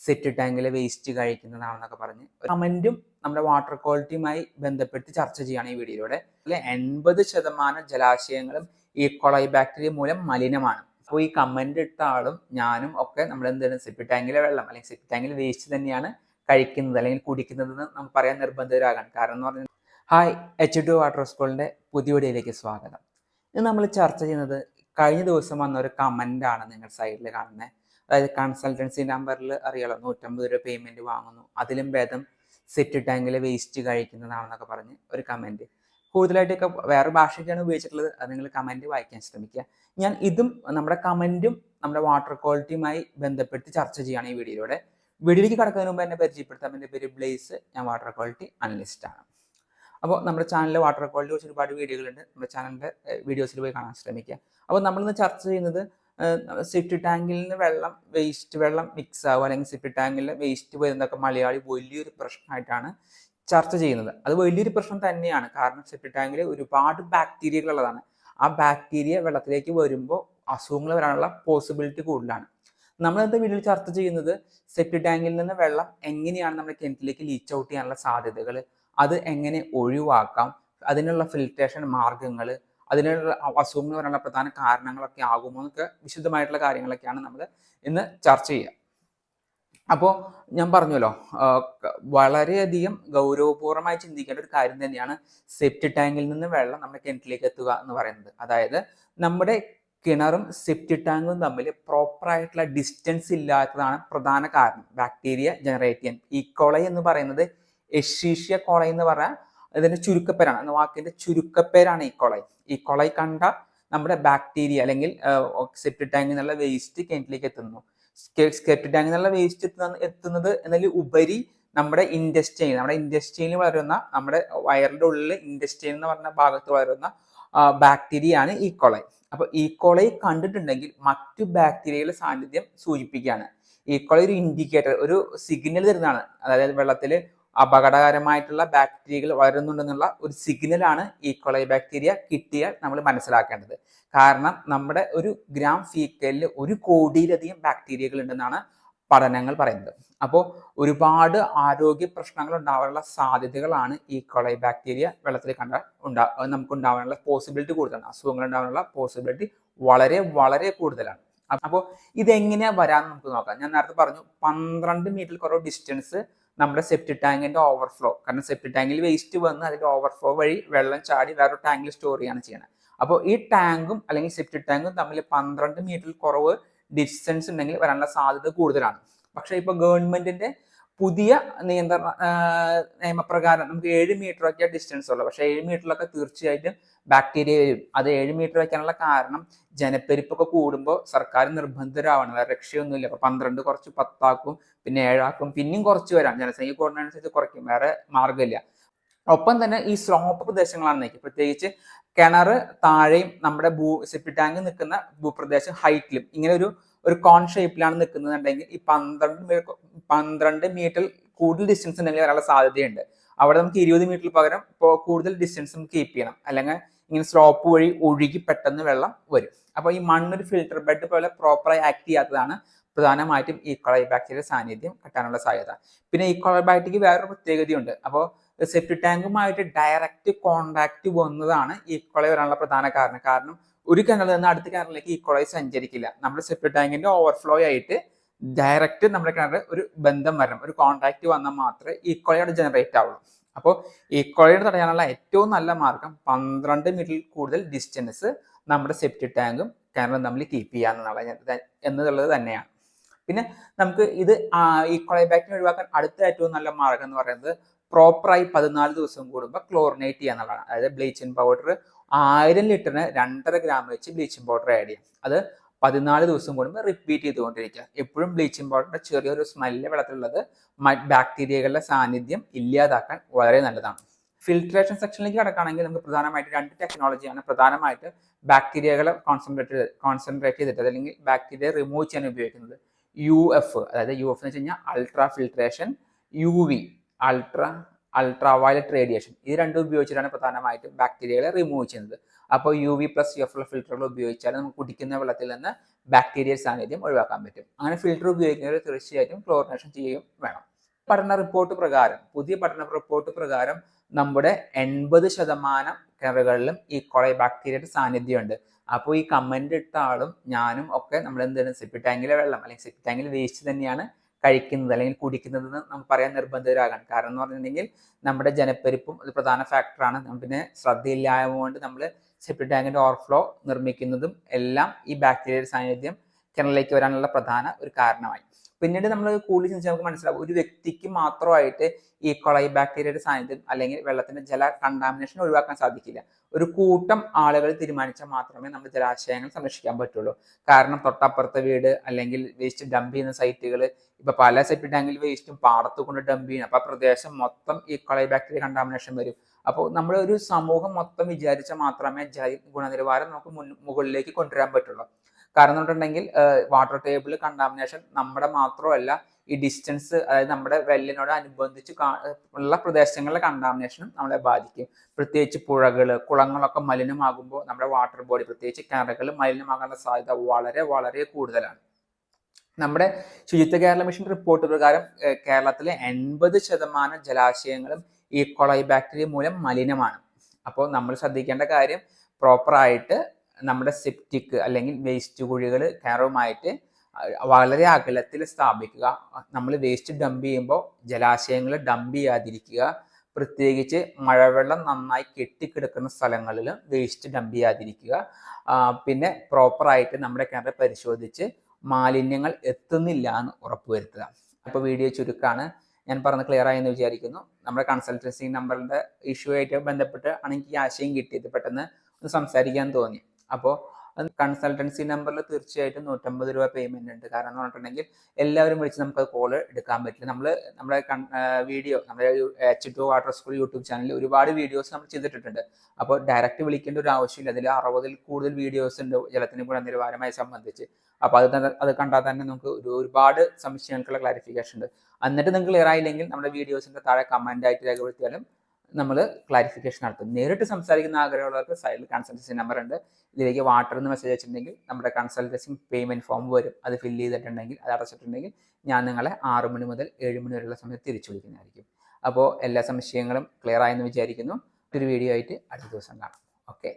Set ടാങ്കിലെ waste കഴിക്കുന്നതാണെന്നൊക്കെ പറഞ്ഞ് കമന്റും നമ്മുടെ water ക്വാളിറ്റിയുമായി ബന്ധപ്പെട്ട് ചർച്ച ചെയ്യുകയാണ് ഈ വീഡിയോയിലൂടെ. അല്ലെ? എൺപത് ശതമാനം ജലാശയങ്ങളും ഈ കൊളൈ ബാക്ടീരിയ മൂലം മലിനമാണ്. അപ്പോൾ ഈ കമന്റ് ഇട്ട ആളും ഞാനും ഒക്കെ നമ്മൾ എന്താണ് സെപ്റ്റി ടാങ്കിലെ വെള്ളം അല്ലെങ്കിൽ സെപ്റ്റി ടാങ്കിലെ വേസ്റ്റ് തന്നെയാണ് കഴിക്കുന്നത് അല്ലെങ്കിൽ കുടിക്കുന്നത് എന്ന് നമുക്ക് പറയാൻ നിർബന്ധിതരാകാൻ കാരണം എന്ന് പറഞ്ഞാൽ ഹായ് എച്ച് ടു വാട്ടർ സ്കൂളിന്റെ പുതിയ വീഡിയോയിലേക്ക് സ്വാഗതം. ഇന്ന് നമ്മൾ ചർച്ച ചെയ്യുന്നത് കഴിഞ്ഞ ദിവസം വന്ന ഒരു കമന്റ് ആണ് നിങ്ങൾ സൈഡിൽ കാണുന്നത് അതായത് കൺസൾട്ടൻസി നമ്പറിൽ അറിയാലോ നൂറ്റമ്പത് രൂപ പേയ്മെന്റ് വാങ്ങുന്നു. അതിലും ഭേദം സെറ്റ് ടാങ്കിൽ വേസ്റ്റ് കഴിക്കുന്നതാണെന്നൊക്കെ പറഞ്ഞ് ഒരു കമന്റ് കൂടുതലായിട്ടൊക്കെ വേറെ ഭാഷയ്ക്കാണ് ഉപയോഗിച്ചിട്ടുള്ളത്. അത് നിങ്ങൾ കമന്റ് വായിക്കാൻ ശ്രമിക്കുക. ഞാൻ ഇതും നമ്മുടെ കമന്റും നമ്മുടെ വാട്ടർ ക്വാളിറ്റിയുമായി ബന്ധപ്പെട്ട് ചർച്ച ചെയ്യുകയാണ് ഈ വീഡിയോയിലൂടെ. വീഡിയോയിലേക്ക് കടക്കുന്നതിന് മുമ്പ് എന്നെ പരിചയപ്പെടുത്താം എന്റെ പേര് ബ്ലേസ്. ഞാൻ വാട്ടർ ക്വാളിറ്റി അനലിസ്റ്റാണ് അപ്പോൾ നമ്മുടെ ചാനലിൽ വാട്ടർ ക്വാളിറ്റി കുറിച്ച് ഒരുപാട് വീഡിയോകളുണ്ട്. നമ്മുടെ ചാനലിന്റെ വീഡിയോസിൽ പോയി കാണാൻ ശ്രമിക്കുക. അപ്പോൾ നമ്മളിന്ന് ചർച്ച ചെയ്യുന്നത് സിഫ്റ്റ് ടാങ്കിൽ നിന്ന് വെള്ളം വേസ്റ്റ് വെള്ളം മിക്സ് ആവുക അല്ലെങ്കിൽ സിഫ്റ്റ് ടാങ്കിൽ വേസ്റ്റ് വരുന്നതൊക്കെ മലയാളി വലിയൊരു പ്രശ്നമായിട്ടാണ് ചർച്ച ചെയ്യുന്നത്. അത് വലിയൊരു പ്രശ്നം തന്നെയാണ്. കാരണം സെപ്റ്റി ടാങ്കിൽ ഒരുപാട് ബാക്ടീരിയകൾ ഉള്ളതാണ്. ആ ബാക്ടീരിയ വെള്ളത്തിലേക്ക് വരുമ്പോൾ അസുഖങ്ങൾ വരാനുള്ള പോസിബിലിറ്റി കൂടുതലാണ്. ഇന്നത്തെ വീഡിയോയിൽ ചർച്ച ചെയ്യുന്നത്? സെപ്റ്റി ടാങ്കിൽ നിന്ന് വെള്ളം എങ്ങനെയാണ് നമ്മുടെ കിണറ്റിലേക്ക് ലീച്ച് ഔട്ട് ചെയ്യാനുള്ള സാധ്യതകൾ? അത് എങ്ങനെ ഒഴിവാക്കാം? അതിനുള്ള ഫിൽട്രേഷൻ മാർഗങ്ങൾ അതിനുള്ള അസുഖം എന്ന് പറയുന്ന പ്രധാന കാരണങ്ങളൊക്കെ ആകുമോ എന്നൊക്കെ വിശുദ്ധമായിട്ടുള്ള കാര്യങ്ങളൊക്കെയാണ് നമ്മൾ ഇന്ന് ചർച്ച ചെയ്യുക. അപ്പോൾ ഞാൻ പറഞ്ഞല്ലോ വളരെയധികം ഗൗരവപൂർവമായി ചിന്തിക്കേണ്ട ഒരു കാര്യം തന്നെയാണ് സെപ്റ്റ് ടാങ്കിൽ നിന്ന് വെള്ളം നമ്മുടെ കിണറ്റിലേക്ക് എത്തുക എന്ന് പറയുന്നത്. അതായത് നമ്മുടെ കിണറും സെപ്റ്റ് ടാങ്കും തമ്മിൽ പ്രോപ്പറായിട്ടുള്ള ഡിസ്റ്റൻസ് ഇല്ലാത്തതാണ് പ്രധാന കാരണം. ബാക്ടീരിയ ജനറേറ്റ് ചെയ്യാൻ ഈക്കോളൈ എന്ന് പറയുന്നത് എഷീഷ്യ കോളൈ എന്ന് പറഞ്ഞാൽ ഇതിന്റെ ചുരുക്കപ്പേരാണ്. എന്ന വാക്കിന്റെ ചുരുക്കപ്പേരാണ് ഈ കോലൈ കണ്ട നമ്മുടെ ബാക്ടീരിയ അല്ലെങ്കിൽ സെപ്റ്റി ടാങ്കിൽ നിന്നുള്ള വേസ്റ്റ് കിണറ്റിലേക്ക് എത്തുന്നു. സെപ്റ്റി ടാങ്കിൽ നിന്നുള്ള വേസ്റ്റ് എത്തുന്നത് എന്നാൽ ഉപരി നമ്മുടെ ഇൻഡസ്റ്റൈൻ നമ്മുടെ ഇൻഡസ്റ്റൈനിൽ വളരുന്ന നമ്മുടെ വയറിന്റെ ഉള്ളിൽ ഇൻഡസ്റ്റൈൻ എന്ന് പറഞ്ഞ ഭാഗത്ത് വളരുന്ന ബാക്ടീരിയ ആണ് ഈക്കോളൈ അപ്പൊ ഈക്കോളൈ കണ്ടിട്ടുണ്ടെങ്കിൽ മറ്റു ബാക്ടീരിയയുടെ സാന്നിധ്യം സൂചിപ്പിക്കുകയാണ്. ഈക്കോളൈ ഒരു ഇൻഡിക്കേറ്റർ ഒരു സിഗ്നൽ തരുന്നതാണ്. അതായത് വെള്ളത്തിൽ അപകടകരമായിട്ടുള്ള ബാക്ടീരിയകൾ വളരുന്നുണ്ടെന്നുള്ള ഒരു സിഗ്നലാണ് ഈ ഈക്കോളൈ ബാക്ടീരിയ കിട്ടിയാൽ നമ്മൾ മനസ്സിലാക്കേണ്ടത്. കാരണം നമ്മുടെ ഒരു ഗ്രാം ഫീക്കലിൽ ഒരു കോടിയിലധികം ബാക്ടീരിയകൾ ഉണ്ടെന്നാണ് പഠനങ്ങൾ പറയുന്നത്. അപ്പോൾ ഒരുപാട് ആരോഗ്യ പ്രശ്നങ്ങൾ ഉണ്ടാവാനുള്ള സാധ്യതകളാണ് ഈ കൊളൈ ബാക്ടീരിയ വെള്ളത്തിൽ കണ്ടാൽ ഉണ്ടാ നമുക്ക് ഉണ്ടാവാനുള്ള പോസിബിലിറ്റി കൂടുതലാണ്. അസുഖങ്ങൾ ഉണ്ടാവാനുള്ള പോസിബിലിറ്റി വളരെ വളരെ കൂടുതലാണ്. അപ്പോൾ ഇതെങ്ങനെയാണ് വരാമെന്ന് നമുക്ക് നോക്കാം. ഞാൻ നേരത്തെ പറഞ്ഞു പന്ത്രണ്ട് മീറ്റർ കുറവ് ഡിസ്റ്റൻസ് നമ്മുടെ സെപ്റ്റ് ടാങ്കിന്റെ ഓവർഫ്ലോ കാരണം സെപ്റ്റ് ടാങ്കിൽ വേസ്റ്റ് വന്ന് അതിന്റെ ഓവർഫ്ലോ വഴി വെള്ളം ചാടി വേറൊരു ടാങ്കിൽ സ്റ്റോർ ചെയ്യാണ് ചെയ്യുന്നത് അപ്പോൾ ഈ ടാങ്കും അല്ലെങ്കിൽ സെപ്റ്റ് ടാങ്കും തമ്മിൽ പന്ത്രണ്ട് മീറ്ററിൽ കുറവ് ഡിസ്റ്റൻസ് ഉണ്ടെങ്കിൽ വരാനുള്ള സാധ്യത കൂടുതലാണ്. പക്ഷേ ഇപ്പോൾ ഗവൺമെന്റിന്റെ പുതിയ നിയന്ത്രണ നിയമപ്രകാരം നമുക്ക് ഏഴ് മീറ്റർ ഒക്കെ ഡിസ്റ്റൻസ് ഉള്ളൂ. പക്ഷേ ഏഴ് മീറ്ററിലൊക്കെ തീർച്ചയായിട്ടും ബാക്ടീരിയ വരും. അത് ഏഴ് മീറ്റർ വയ്ക്കാനുള്ള കാരണം ജനപ്പെരുപ്പൊക്കെ കൂടുമ്പോൾ സർക്കാർ നിർബന്ധരാവണം വേറെ രക്ഷയൊന്നുമില്ല. അപ്പൊ പന്ത്രണ്ട് കുറച്ച് പത്താക്കും പിന്നെ ഏഴാക്കും പിന്നെയും കുറച്ച് വരാം. ജനസംഖ്യ കൂടുന്നതനുസരിച്ച് കുറയ്ക്കും. വേറെ മാർഗമില്ല. ഒപ്പം തന്നെ ഈ സ്ലോപ്പ് പ്രദേശങ്ങളാണ് നയിക്കുക പ്രത്യേകിച്ച് കിണർ താഴെയും നമ്മുടെ ഭൂ സെപ്റ്റി ടാങ്ക് നിൽക്കുന്ന ഭൂപ്രദേശം ഹൈറ്റിലും ഇങ്ങനെ ഒരു ഒരു കോൺ ഷേപ്പിലാണ് നിൽക്കുന്നതെന്നുണ്ടെങ്കിൽ ഈ പന്ത്രണ്ട് പന്ത്രണ്ട് മീറ്റർ കൂടുതൽ ഡിസ്റ്റൻസ് ഉണ്ടെങ്കിൽ വരാനുള്ള സാധ്യതയുണ്ട്. അവിടെ നമുക്ക് ഇരുപത് മീറ്ററിൽ പകരം കൂടുതൽ ഡിസ്റ്റൻസ് നമുക്ക് കീപ്പ് ചെയ്യണം. അല്ലെങ്കിൽ ഇങ്ങനെ സ്ലോപ്പ് വഴി ഒഴുകി പെട്ടെന്ന് വെള്ളം വരും. അപ്പോൾ ഈ മണ്ണൊരു ഫിൽട്ടർ ബെഡ് പോലെ പ്രോപ്പറായി ആക്ട് ചെയ്യാത്തതാണ് പ്രധാനമായിട്ടും ഈ കൊളൈ ബാക്ടീരിയ സാന്നിധ്യം കിട്ടാനുള്ള സാധ്യത. പിന്നെ ഈ കൊളൈ ബാക്ടീരിയക്ക് വേറൊരു പ്രത്യേകതയുണ്ട്. അപ്പോൾ സെപ്റ്റി ടാങ്കുമായിട്ട് ഡയറക്റ്റ് കോണ്ടാക്ട് വന്നതാണ് ഈ കൊളൈ വരാനുള്ള പ്രധാന കാരണം. കാരണം ഒരു കിണറിൽ നിന്ന് അടുത്ത കിണറിലേക്ക് ഈ കൊളൈ സഞ്ചരിക്കില്ല. നമ്മുടെ സെപ്റ്റി ടാങ്കിന്റെ ഓവർഫ്ലോ ആയിട്ട് ഡയറക്റ്റ് നമ്മുടെ കിണർ ഒരു ബന്ധം വരണം. ഒരു കോണ്ടാക്ട് വന്നാൽ മാത്രമേ ഈ അവിടെ ജനറേറ്റ് ആവുള്ളൂ. അപ്പോൾ ഈ കൊളയുടെ തടയാനുള്ള ഏറ്റവും നല്ല മാർഗം പന്ത്രണ്ട് മീറ്റർ കൂടുതൽ ഡിസ്റ്റൻസ് നമ്മുടെ സെപ്റ്റി ടാങ്കും കിണറും തമ്മിൽ കീപ്പ് ചെയ്യാന്നുള്ള എന്നുള്ളത് തന്നെയാണ്. പിന്നെ നമുക്ക് ഇത് ഈ ബാക്ടീരിയ ഒഴിവാക്കാൻ അടുത്ത ഏറ്റവും നല്ല മാർഗം എന്ന് പറയുന്നത് പ്രോപ്പറായി പതിനാല് ദിവസം കൂടുമ്പോൾ ക്ലോറിനേറ്റ് ചെയ്യുക എന്നുള്ളതാണ് അതായത് ബ്ലീച്ചിങ് പൗഡർ ആയിരം ലിറ്ററിന് രണ്ടര ഗ്രാം വെച്ച് ബ്ലീച്ചിങ് പൗഡർ ആഡ് ചെയ്യാം. അത് പതിനാല് ദിവസം കൂടുമ്പോൾ റിപ്പീറ്റ് ചെയ്തുകൊണ്ടിരിക്കുക. എപ്പോഴും ബ്ലീച്ചിങ് പൗഡറിന്റെ ചെറിയൊരു സ്മെല്ല് വെള്ളത്തിലുള്ളത് ബാക്ടീരിയകളുടെ സാന്നിധ്യം ഇല്ലാതാക്കാൻ വളരെ നല്ലതാണ്. ഫിൽട്രേഷൻ സെക്ഷനിലേക്ക് കിടക്കുകയാണെങ്കിൽ നമുക്ക് പ്രധാനമായിട്ട് രണ്ട് ടെക്നോളജിയാണ് പ്രധാനമായിട്ട് ബാക്ടീരിയകളെ കോൺസെൻട്രേറ്റ് കോൺസെൻട്രേറ്റ് ചെയ്തിട്ട് അല്ലെങ്കിൽ ബാക്ടീരിയ റിമൂവ് ചെയ്യാൻ ഉപയോഗിക്കുന്നത് യു എഫ് അതായത് യു എഫ് എന്ന് വെച്ച് കഴിഞ്ഞാൽ ultrafiltration U V ultra ultraviolet radiation ഇത് രണ്ടും ഉപയോഗിച്ചിട്ടാണ് പ്രധാനമായിട്ടും ബാക്ടീരിയകളെ റിമൂവ് ചെയ്യുന്നത്. അപ്പോൾ U V plus U F ഫിൽറ്ററുകൾ ഉപയോഗിച്ചാൽ നമുക്ക് കുടിക്കുന്ന വെള്ളത്തിൽ നിന്ന് ബാക്ടീരിയ സാന്നിധ്യം ഒഴിവാക്കാൻ പറ്റും. അങ്ങനെ ഫിൽറ്റർ ഉപയോഗിക്കുന്നവർ തീർച്ചയായിട്ടും ക്ലോറിനേഷൻ ചെയ്യുകയും വേണം. പഠന റിപ്പോർട്ട് പ്രകാരം പുതിയ പഠന റിപ്പോർട്ട് പ്രകാരം നമ്മുടെ എൺപത് ശതമാനം കിണറുകളിലും ഈ കുറെ ബാക്ടീരിയയുടെ സാന്നിധ്യമുണ്ട്. അപ്പോൾ ഈ കമന്റ് ഇട്ട ആളും ഞാനും ഒക്കെ നമ്മൾ എന്താണ് സെപ്പി ടാങ്കിലെ വെള്ളം അല്ലെങ്കിൽ സെപ്പി ടാങ്കിൽ വേസ്റ്റ് തന്നെയാണ് കഴിക്കുന്നത് അല്ലെങ്കിൽ കുടിക്കുന്നത് എന്ന് നമുക്ക് പറയാൻ നിർബന്ധിതരാകാൻ. കാരണം എന്ന് പറഞ്ഞിട്ടുണ്ടെങ്കിൽ നമ്മുടെ ജനപ്പെരുപ്പും ഒരു പ്രധാന ഫാക്ടറാണ് പിന്നെ ശ്രദ്ധയില്ലായ്മ കൊണ്ട് നമ്മൾ സെപ്റ്റി ടാങ്കിന്റെ ഓവർഫ്ലോ നിർമ്മിക്കുന്നതും എല്ലാം ഈ ബാക്ടീരിയയുടെ സാന്നിധ്യം കിണറിലേക്ക് വരാനുള്ള പ്രധാന ഒരു കാരണമായി. പിന്നീട് നമ്മൾ കൂടുതൽ ചിന്തിച്ചാൽ നമുക്ക് മനസ്സിലാവും. ഒരു വ്യക്തിക്ക് മാത്രമായിട്ട് ഈ കൊളൈ ബാക്ടീരിയയുടെ സാന്നിധ്യം അല്ലെങ്കിൽ വെള്ളത്തിന്റെ ജല കണ്ടാമിനേഷൻ ഒഴിവാക്കാൻ സാധിക്കില്ല. ഒരു കൂട്ടം ആളുകൾ തീരുമാനിച്ചാൽ മാത്രമേ നമ്മൾ ജലാശയങ്ങൾ സംരക്ഷിക്കാൻ പറ്റുള്ളൂ. കാരണം തൊട്ടപ്പുറത്തെ വീട് അല്ലെങ്കിൽ വേസ്റ്റ് ഡംപ് ചെയ്യുന്ന സൈറ്റുകൾ ഇപ്പൊ പല സെപ്റ്റി ടാങ്കിൽ വേസ്റ്റും പാടത്ത് കൊണ്ട് ഡംപ് ചെയ്യണം അപ്പൊ പ്രദേശം മൊത്തം ഈ കൊളൈ ബാക്ടീരിയ കണ്ടാമിനേഷൻ വരും. അപ്പോൾ നമ്മൾ ഒരു സമൂഹം മൊത്തം വിചാരിച്ചാൽ മാത്രമേ ജല ഗുണനിലവാരം നമുക്ക് മുൻ മുകളിലേക്ക് കൊണ്ടുവരാൻ പറ്റുള്ളൂ. കാരണം എന്നിട്ടുണ്ടെങ്കിൽ വാട്ടർ ടേബിൾ കണ്ടാമിനേഷൻ നമ്മുടെ മാത്രമല്ല ഈ ഡിസ്റ്റൻസ് അതായത് നമ്മുടെ വെല്ലിനോട് അനുബന്ധിച്ച് ഉള്ള പ്രദേശങ്ങളിലെ കണ്ടാമിനേഷനും നമ്മളെ ബാധിക്കും. പ്രത്യേകിച്ച് പുഴകൾ കുളങ്ങളൊക്കെ മലിനമാകുമ്പോൾ നമ്മുടെ വാട്ടർ ബോഡി പ്രത്യേകിച്ച് കിണറുകൾ മലിനമാകാനുള്ള സാധ്യത വളരെ വളരെ കൂടുതലാണ്. നമ്മുടെ ശുചിത്വ കേരള മിഷൻ റിപ്പോർട്ട് പ്രകാരം കേരളത്തിലെ എൺപത് ശതമാനം ജലാശയങ്ങളും ഈ കൊളൈ ബാക്ടീരിയ മൂലം മലിനമാണ്. അപ്പോൾ നമ്മൾ ശ്രദ്ധിക്കേണ്ട കാര്യം പ്രോപ്പറായിട്ട് നമ്മുടെ സെപ്റ്റിക് അല്ലെങ്കിൽ വേസ്റ്റ് കുഴികൾ കയറുമായിട്ട് വളരെ അകലത്തിൽ സ്ഥാപിക്കുക. നമ്മൾ വേസ്റ്റ് ഡംപ് ചെയ്യുമ്പോൾ ജലാശയങ്ങൾ ഡംപ് ചെയ്യാതിരിക്കുക. പ്രത്യേകിച്ച് മഴവെള്ളം നന്നായി കെട്ടിക്കിടക്കുന്ന സ്ഥലങ്ങളിൽ വേസ്റ്റ് ഡംപ് ചെയ്യാതിരിക്കുക. പിന്നെ പ്രോപ്പറായിട്ട് നമ്മുടെ കിണർ പരിശോധിച്ച് മാലിന്യങ്ങൾ എത്തുന്നില്ല എന്ന് ഉറപ്പുവരുത്തുക. അപ്പോൾ വീഡിയോ ചുരുക്കാണ്. ഞാൻ പറഞ്ഞ് ക്ലിയർ ആയെന്ന് വിചാരിക്കുന്നു. നമ്മുടെ കൺസൾട്ടൻസി നമ്പറിന്റെ ഇഷ്യൂ ആയിട്ട് ബന്ധപ്പെട്ട് ആണെങ്കിൽ ആശയം കിട്ടിയത് പെട്ടെന്ന് ഒന്ന് സംസാരിക്കാൻ തോന്നി. അപ്പോൾ കൺസൾട്ടൻസി നമ്പറിൽ തീർച്ചയായിട്ടും നൂറ്റമ്പത് രൂപ പേയ്മെന്റ് ഉണ്ട്. കാരണം എന്ന് പറഞ്ഞിട്ടുണ്ടെങ്കിൽ എല്ലാവരും വിളിച്ച് നമുക്ക് കോൾ എടുക്കാൻ പറ്റില്ല. നമ്മൾ നമ്മുടെ വീഡിയോ നമ്മുടെ H two water school YouTube ചാനലിൽ ഒരുപാട് വീഡിയോസ് നമ്മൾ ചെയ്തിട്ടുണ്ട് അപ്പോൾ ഡയറക്റ്റ് വിളിക്കേണ്ട ഒരു ആവശ്യമില്ല. അതിൽ അറുപതിൽ കൂടുതൽ വീഡിയോസ് ഉണ്ട് ജലത്തിന് ഗുണനിലവാരമായി സംബന്ധിച്ച്. അപ്പോൾ അത് അത് കണ്ടാൽ തന്നെ നമുക്ക് ഒരു ഒരുപാട് സംശയങ്ങൾക്കുള്ള ക്ലാരിഫിക്കേഷൻ ഉണ്ട്. എന്നിട്ട് നിങ്ങൾക്ക് ക്ലിയർ ആയില്ലെങ്കിൽ നമ്മുടെ വീഡിയോസിന്റെ താഴെ കമന്റ് ആയിട്ട് രേഖപ്പെടുത്തിയാലും നമ്മൾ ക്ലാരിഫിക്കേഷൻ നടത്തും. നേരിട്ട് സംസാരിക്കുന്ന ആഗ്രഹമുള്ളവർക്ക് സൈഡിൽ കൺസൾട്ടൻസി നമ്പർ ഉണ്ട്. ഇതിലേക്ക് വാട്ടർ എന്ന് മെസ്സേജ് വെച്ചിട്ടുണ്ടെങ്കിൽ നമ്മുടെ കൺസൾട്ടൻസി പേയ്മെന്റ് ഫോം വരും. അത് ഫില്ല് ചെയ്തിട്ടുണ്ടെങ്കിൽ അത് അടച്ചിട്ടുണ്ടെങ്കിൽ ഞാൻ നിങ്ങളെ ആറ് മണി മുതൽ ഏഴ് മണി വരെയുള്ള സമയത്ത് തിരിച്ചു വിളിക്കുന്നതായിരിക്കും. അപ്പോൾ എല്ലാ സംശയങ്ങളും ക്ലിയർ ആയെന്ന് വിചാരിക്കുന്നു. ഒരു വീഡിയോ ആയിട്ട് അടുത്ത ദിവസം കാണാം. ഓക്കെ